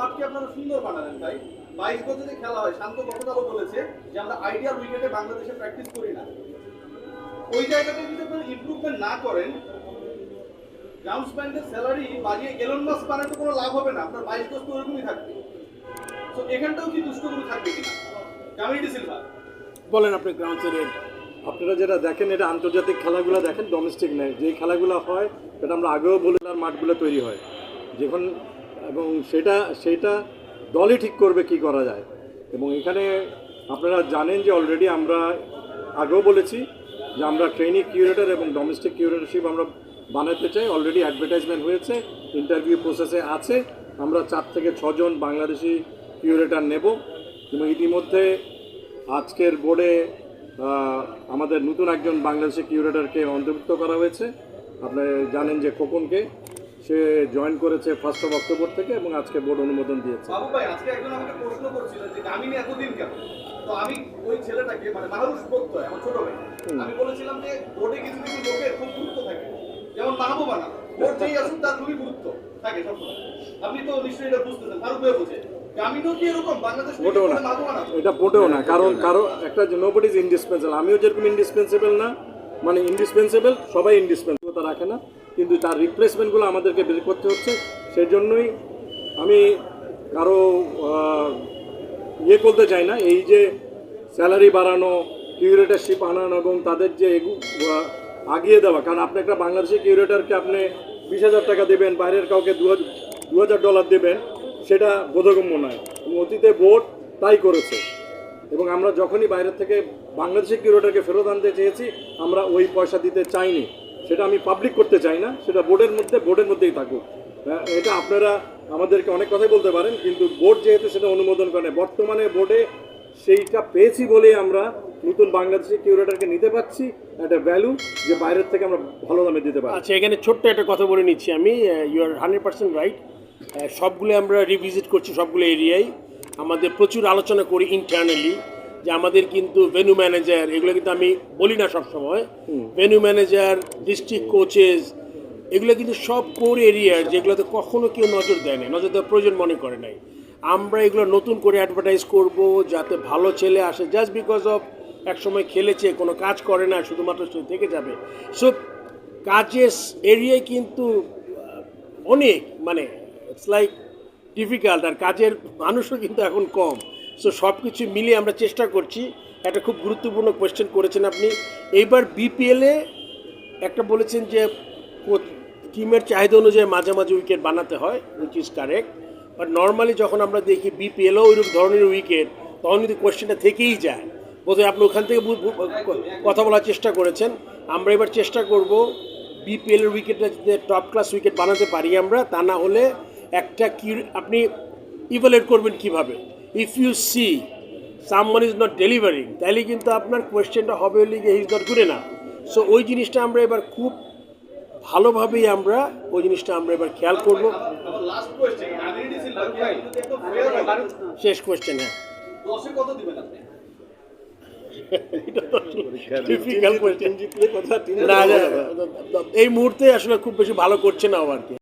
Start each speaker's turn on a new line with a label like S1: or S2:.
S1: মাঠকে আপনারা সুন্দর বানালেন ভাই বাইশ গজে খেলা হয়, শান্ত গতকালও বলেছে যে আমরা আইডিয়াল উইকেটে বাংলাদেশে প্র্যাকটিস করি না। ওই জায়গাতে যদি আপনারা ইমপ্রুভমেন্ট না করেন গ্রাউন্ডসম্যানদের স্যালারি বাড়িয়ে এলন মাস বানাতে কোনো লাভ হবে না। আপনার বাইশ গজ তো ওরকমই থাকবে। তো এখানটাও কি দুষ্টগুলো থাকবে কিনা? কামিটি সিলভা
S2: বলেন আপনি গ্রাউন্ড রেট
S3: আপনারা যেটা দেখেন, এটা আন্তর্জাতিক খেলাগুলো দেখেন ডোমেস্টিক নেই যে খেলাগুলো হয়, সেটা আমরা আগেও বলে মাঠগুলো তৈরি হয়। যখন এবং সেটা সেটা দলই ঠিক করবে কি করা যায়। এবং এখানে আপনারা জানেন যে অলরেডি আমরা আগেও বলেছি যে আমরা ট্রেনিং কিউরেটর এবং ডোমেস্টিক কিউরেটরশিপ আমরা বানাতে চাই। অলরেডি অ্যাডভার্টাইজমেন্ট হয়েছে ইন্টারভিউ প্রসেসে আছে। আমরা চার থেকে ছজন বাংলাদেশি কিউরেটার নেব। এবং ইতিমধ্যে আজকের বোর্ডে আমাদের নতুন একজন বাংলাদেশি কিউরেটারকে অন্তর্ভুক্ত করা হয়েছে। আপনি জানেন যে খোকনকে। সে জয়েন করেছে ফার্স্ট অফ অক্টোবর থেকে এবং আজকে বোর্ড অনুমোদন দিয়েছে।
S1: বাবু ভাই আজকে একজন আমাকে প্রশ্ন করছিল যে গামিনী এতদিন কেন? তো আমি ওই ছেলেটাকে মানে মাহরুষ প্রত্যয় আমার ছোট ভাই। আমি বলেছিলাম যে বোর্ডে কিছু কিছু লোকের খুব গুরুত্ব থাকে। যেমন মাহবুবা বোর্ড যেই আসুন তার খুবই গুরুত্ব থাকে সবসময়। আপনি তো নিশ্চয়ই এটা বুঝতেছেন ফারুক ভাই বুঝে।
S3: মোটেও না। এটা মোটেও না কারণ কারও একটা নোবডি ইজ ইন্ডিসপেন্সেবল আমিও যেরকম ইন্ডিসপেন্সেবল না মানে ইন্ডিসপেন্সেবল সবাই ইন্ডিসপেন্সেবল রাখে না। কিন্তু তার রিপ্লেসমেন্টগুলো আমাদেরকে বের করতে হচ্ছে। সেই জন্যই আমি কারও ইয়ে করতে চাই না। এই যে স্যালারি বাড়ানো কিউরেটারশিপ আনানো এবং তাদের যে আগিয়ে দেওয়া, কারণ আপনি একটা বাংলাদেশি কিউরেটারকে আপনি বিশ হাজার টাকা দেবেন, বাইরের কাউকে দু হাজার ডলার দেবেন, সেটা বোধগম্য নয়। অতীতে বোর্ড তাই করেছে। এবং আমরা যখনই বাইরের থেকে বাংলাদেশি কিউরেটারকে ফেরত আনতে চেয়েছি, আমরা ওই পয়সা দিতে চাইনি। সেটা আমি পাবলিক করতে চাই না সেটা বোর্ডের মধ্যে বোর্ডের মধ্যেই থাকুক। আহ, এটা আপনারা আমাদেরকে অনেক কথাই বলতে পারেন কিন্তু বোর্ড যেহেতু সেটা অনুমোদন করে বর্তমানে বোর্ডে সেইটা পেয়েছি বলেই আমরা নতুন বাংলাদেশি কিউরেটারকে নিতে পারছি একটা ভ্যালু যে বাইরের থেকে আমরা ভালো দামে দিতে পারি
S2: আচ্ছা এখানে ছোট্ট একটা কথা বলে নিচ্ছি আমি you are hundred percent right সবগুলো আমরা রিভিজিট করছি সবগুলো এরিয়ায়। আমাদের প্রচুর আলোচনা করি ইন্টারনালি যে আমাদের কিন্তু ভেনু ম্যানেজার এগুলো কিন্তু আমি বলি না সবসময়। ভেনু ম্যানেজার ডিস্ট্রিক্ট কোচেস এগুলো কিন্তু সব কোর এরিয়ার যেগুলোতে কখনো কেউ নজর দেয় না নজর দেওয়ার প্রয়োজন মনে করে নাই। আমরা এগুলো নতুন করে অ্যাডভার্টাইজ করব যাতে ভালো ছেলে আসে জাস্ট বিকজ অফ একসময় খেলেছে কোনো কাজ করে না শুধুমাত্র সে থেকে যাবে। সো কাজের এরিয়ায় কিন্তু অনেক মানে ইটস লাইক ডিফিকাল্ট আর কাজের মানুষও কিন্তু এখন কম। সো সব কিছু মিলিয়ে আমরা চেষ্টা করছি। একটা খুব গুরুত্বপূর্ণ কোয়েশ্চেন করেছেন আপনি। এইবার বিপিএলে একটা বলেছেন যে টিমের চাহিদা অনুযায়ী মাঝে মাঝে উইকেট বানাতে হয় which is correct but normally যখন আমরা দেখি বিপিএলও ওইরকম ধরনের উইকেট তখন কিন্তু কোয়েশ্চেনটা থেকেই যায়। বোধহয় আপনি ওখান থেকে কথা বলার চেষ্টা করেছেন। আমরা এবার চেষ্টা করব বিপিএল এর উইকেটটা যাতে টপ ক্লাস উইকেট বানাতে পারি আমরা। তা না হলে একটা কি আপনি ইভালুয়েট করবেন কীভাবে? If you see someone is not delivering তাহলে কিন্তু আপনার কোয়েশ্চেনটা হবে হি ইজ নট গুড না সো ওই জিনিসটা আমরা এবার খুব ভালোভাবেই আমরা ওই জিনিসটা আমরা এবার খেয়াল করব
S1: হয়,
S2: শেষ কোয়েশ্চেন হ্যাঁ এই মুহূর্তে আসলে খুব বেশি ভালো করছে না আর কি